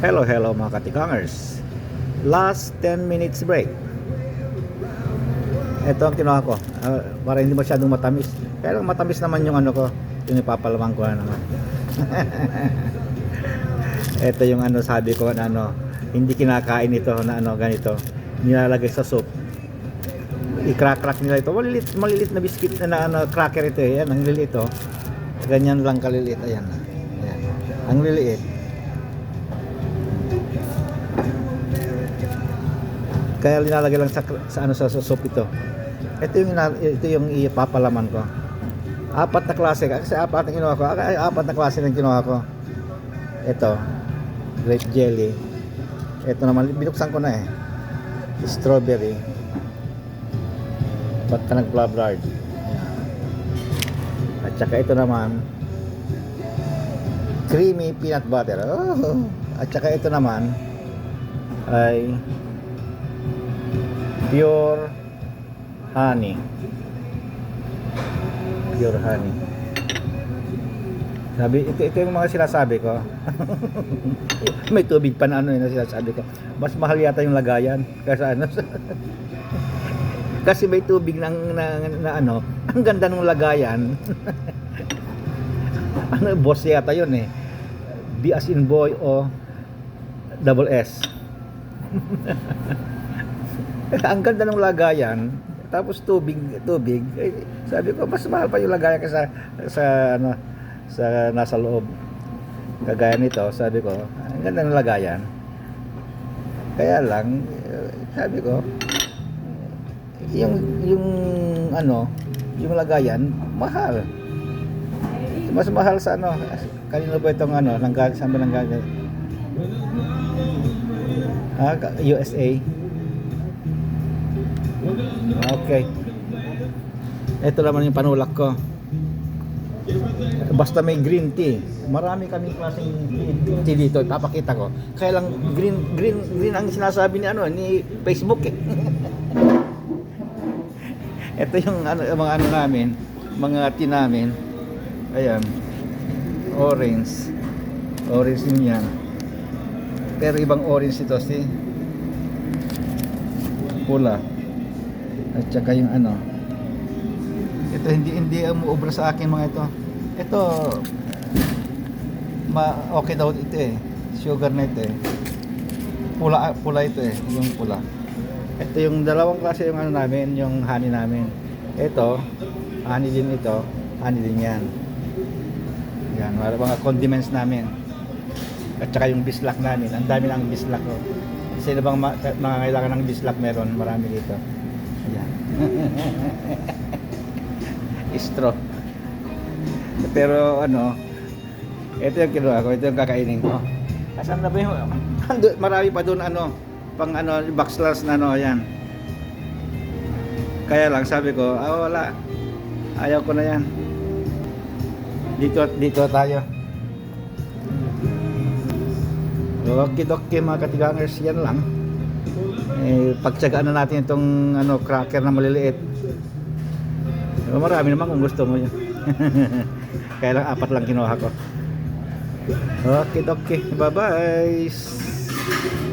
Hello, hello mga katikangers. Last 10 minutes break. Ito ang kinuha ko. Ah, para hindi masyadong matamis. Lang matamis naman yung ano ko. Yung ipapalawang ko na naman. Ito yung ano sabi ko na ano. Hindi kinakain ito na ano ganito. Nilalagay sa soup. I-crack-crack nila ito. Malilit, malilit na biscuit na, ano, cracker ito eh. Yan, ang liliit oh. Ganyan lang kaliliit. Ayan. Ayan. Ang liliit. Kaya linalagay lang sa, sa ano sa, sa soup ito. Ito yung ito yung ipapalaman ko. Apat na klase kasi apat na kinuha ko. Apat na klase ng kinuha ko. Ito, grape jelly. Ito naman binuksan ko na eh. Strawberry. Ba't ka nag-blablard? At saka ito naman creamy peanut butter. Oh. At saka ito naman ay pure honey. Pure honey. Sabi, ito, ito yung mga sinasabi ko. May tubig pa na ano yun na sinasabi ko. Mas mahal yata yung lagayan. Kasi ano, kasi may tubig na, na, na ano, ang ganda ng lagayan. ano, boss yata yun eh. B as in boy o double S. ang ganda ng lagayan tapos tubig tubig eh, sabi ko mas mahal pa yung lagayan kasi sa, sa ano sa nasa loob. Kagaya nito sabi ko ang ganda ng lagayan. Kaya lang eh, sabi ko yung yung ano yung lagayan mahal. Mas mahal sa ano kanino ba itong ano nanggaling saan ba nanggaling ah, USA Okay. Ito naman yung panulak ko. Basta may green tea. Marami kaming klaseng tea dito. Papakita ko. Kaya lang green green green ang sinasabi ni ano ni Facebook eh. Ito yung ano mga ano namin, mga tea namin. Ayan. Orange. Orange din yan. Pero ibang orange ito si pula at saka yung ano. Ito hindi hindi umuobra sa akin mga ito. Ito ma okay daw ito eh. Sugar na ito eh. Pula pula ito eh. Yung pula. Ito yung dalawang klase yung ano namin yung honey namin. Ito honey din ito honey din yan. Yan mga mga condiments namin. At saka yung bislak namin. Ang dami ng bislak ko sino bang mga kailangan ng bislak meron marami dito Straw. Pero ano, ito yung kinuha ko, ito yung kakainin ko. Asan na ba yung, marami pa doon ano, pang ano, lunch na ano, ayan. Kaya lang sabi ko, ah wala, ayaw ko na yan. Dito, dito tayo. Okay, okay mga katigangers, yan lang eh, pagtsagaan na natin itong ano, cracker na maliliit. Marami naman kung gusto mo yun. Kaya lang apat lang kinuha ko. Okay, okay. Bye-bye.